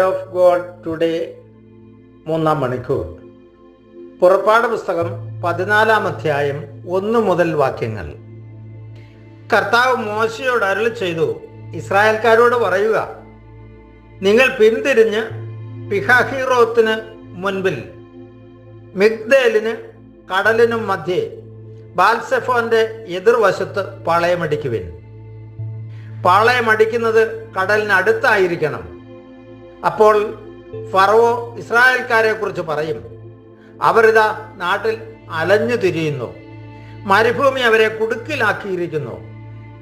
Of God today മൂന്നാം മണിക്കൂർ. പുറപ്പാട് പുസ്തകം പതിനാലാം അധ്യായം ഒന്ന് മുതൽ വാക്യങ്ങൾ. കർത്താവ് മോശയോട് അരുളി ചെയ്തു ഇസ്രായേൽക്കാരോട് പറയുക നിങ്ങൾ പിന്തിരിഞ്ഞ് പിഹാഹിറോത്തിന് മുൻപിൽ മിഗ്ദേലിന് കടലിനും മധ്യേ ബാൽസെഫോന്റെ എതിർവശത്ത് പാളയമടിക്കുവിൻ. പാളയമടിക്കുന്നത് കടലിന് അടുത്തായിരിക്കണം അപ്പോൾ ഫറവോ ഇസ്രായേൽക്കാരെ കുറിച്ച് പറയും അവരിതാ നാട്ടിൽ അലഞ്ഞു തിരിയുന്നു. മരുഭൂമി അവരെ കുടുക്കിലാക്കിയിരിക്കുന്നു.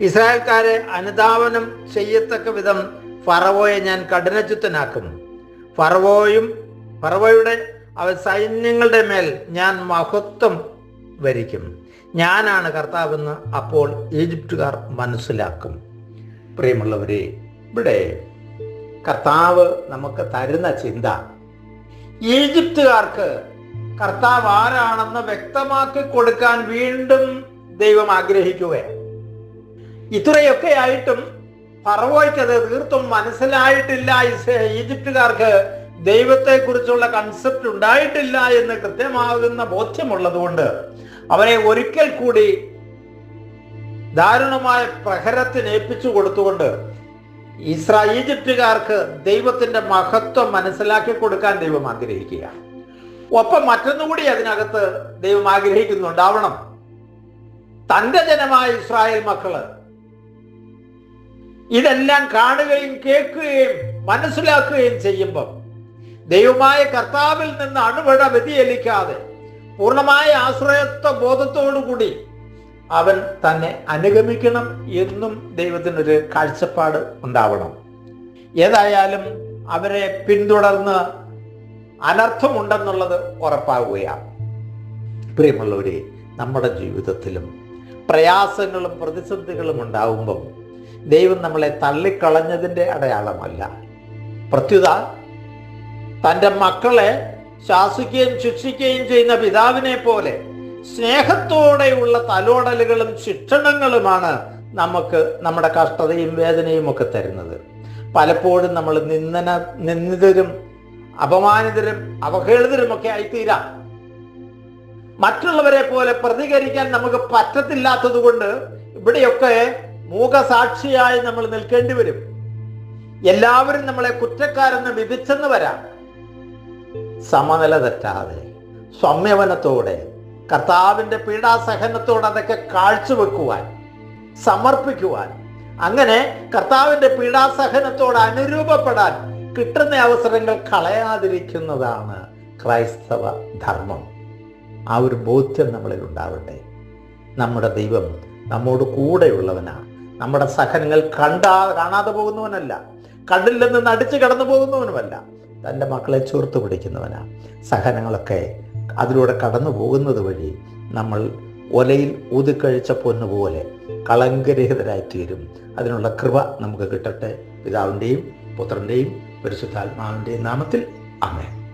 ഇസ്രായേൽക്കാരെ അനുധാവനം ചെയ്യത്തക്ക വിധം ഫറവോയെ ഞാൻ കഠിനചുത്തനാക്കും ഫറവോയും ഫറവോയുടെ അവ സൈന്യങ്ങളുടെ മേൽ ഞാൻ മഹത്വം വരിക്കും. ഞാനാണ് കർത്താവെന്ന് അപ്പോൾ ഈജിപ്തുകാർ മനസ്സിലാക്കും. പ്രിയമുള്ളവരെ ഇവിടെ കർത്താവ് നമുക്ക് തരുന്ന ചിന്ത. ഈജിപ്തുകാർക്ക് കർത്താവ് ആരാണെന്ന് വ്യക്തമാക്കി കൊടുക്കാൻ വീണ്ടും ദൈവം ആഗ്രഹിക്കുകയാണ്. ഇത്രയൊക്കെ ആയിട്ടും പറവോയ്ക്കത് തീർത്തും മനസ്സിലായിട്ടില്ല. ഈജിപ്തുകാർക്ക് ദൈവത്തെക്കുറിച്ചുള്ള കൺസെപ്റ്റ് ഉണ്ടായിട്ടില്ല എന്ന് കൃത്യമാകുന്ന ബോധ്യമുള്ളതുകൊണ്ട് അവരെ ഒരിക്കൽ കൂടി ദാരുണമായ പ്രഹരത്തിന് ഏൽപ്പിച്ചു കൊടുത്തുകൊണ്ട് ഇസ്രാ ഈജിപ്തുകാർക്ക് ദൈവത്തിന്റെ മഹത്വം മനസ്സിലാക്കി കൊടുക്കാൻ ദൈവം ആഗ്രഹിക്കുക. ഒപ്പം മറ്റൊന്നുകൂടി അതിനകത്ത് ദൈവം ആഗ്രഹിക്കുന്നുണ്ടാവണം. തന്റെ ജനമായ ഇസ്രായേൽ മക്കൾ ഇതെല്ലാം കാണുകയും കേൾക്കുകയും മനസ്സിലാക്കുകയും ചെയ്യുമ്പം ദൈവമായ കർത്താവിൽ നിന്ന് അണുപഴ വ്യതിയലിക്കാതെ പൂർണമായ ആശ്രയത്വ ബോധത്തോടുകൂടി അവൻ തന്നെ അനുഗമിക്കണം എന്നും ദൈവത്തിനൊരു കാഴ്ചപ്പാട് ഉണ്ടാവണം. ഏതായാലും അവരെ പിന്തുടർന്ന് അനർത്ഥമുണ്ടെന്നുള്ളത് ഉറപ്പാകുകയാണ് പ്രിയമുള്ളവരെ നമ്മുടെ ജീവിതത്തിലും പ്രയാസങ്ങളും പ്രതിസന്ധികളും ഉണ്ടാവുമ്പം ദൈവം നമ്മളെ തള്ളിക്കളഞ്ഞതിന്റെ അടയാളമല്ല. പ്രത്യുത തന്റെ മക്കളെ ശാസിക്കുകയും ശിക്ഷിക്കുകയും ചെയ്യുന്ന പിതാവിനെ പോലെ സ്നേഹത്തോടെയുള്ള തലോടലുകളും ശിക്ഷണങ്ങളുമാണ് നമുക്ക് നമ്മുടെ കഷ്ടതയും വേദനയും ഒക്കെ തരുന്നത്. പലപ്പോഴും നമ്മൾ നിന്ദന നിന്ദിതരും അപമാനിതരും അവഹേളിതരും ഒക്കെ ആയിത്തീരാം. മറ്റുള്ളവരെ പോലെ പ്രതികരിക്കാൻ നമുക്ക് പറ്റത്തില്ലാത്തത് കൊണ്ട് ഇവിടെയൊക്കെ മൂകസാക്ഷിയായി നമ്മൾ നിൽക്കേണ്ടി വരും. എല്ലാവരും നമ്മളെ കുറ്റക്കാരെന്ന് വിധിച്ചെന്ന് വരാം. സമനില തെറ്റാതെ സംയമനത്തോടെ കർത്താവിന്റെ പീഡാസഹനത്തോട് അതൊക്കെ കാഴ്ചവെക്കുവാൻ സമർപ്പിക്കുവാൻ. അങ്ങനെ കർത്താവിന്റെ പീഡാസഹനത്തോട് അനുരൂപപ്പെടാൻ കിട്ടുന്ന അവസരങ്ങൾ കളയാതിരിക്കുന്നതാണ് ക്രൈസ്തവ ധർമ്മം. ആ ഒരു ബോധ്യം നമ്മളിൽ ഉണ്ടാവട്ടെ. നമ്മുടെ ദൈവം നമ്മോട് കൂടെയുള്ളവനാണ് നമ്മുടെ സഹനങ്ങൾ കണ്ടാ കാണാതെ പോകുന്നവനല്ല. കണ്ടില്ലെന്ന് നടിച്ചു കടന്നു പോകുന്നവനുമല്ല തന്റെ മക്കളെ ചേർത്ത് പിടിക്കുന്നവനാണ് സഹനങ്ങളൊക്കെ അതിലൂടെ കടന്നു പോകുന്നത് വഴി നമ്മൾ ഒലയിൽ ഊതിക്കഴിച്ച പൊന്നുപോലെ കളങ്കരഹിതരായിത്തീരും. അതിനുള്ള കൃപ നമുക്ക് കിട്ടട്ടെ. പിതാവിന്റെയും പുത്രന്റെയും പരിശുദ്ധാത്മാവിന്റെയും നാമത്തിൽ. അമേ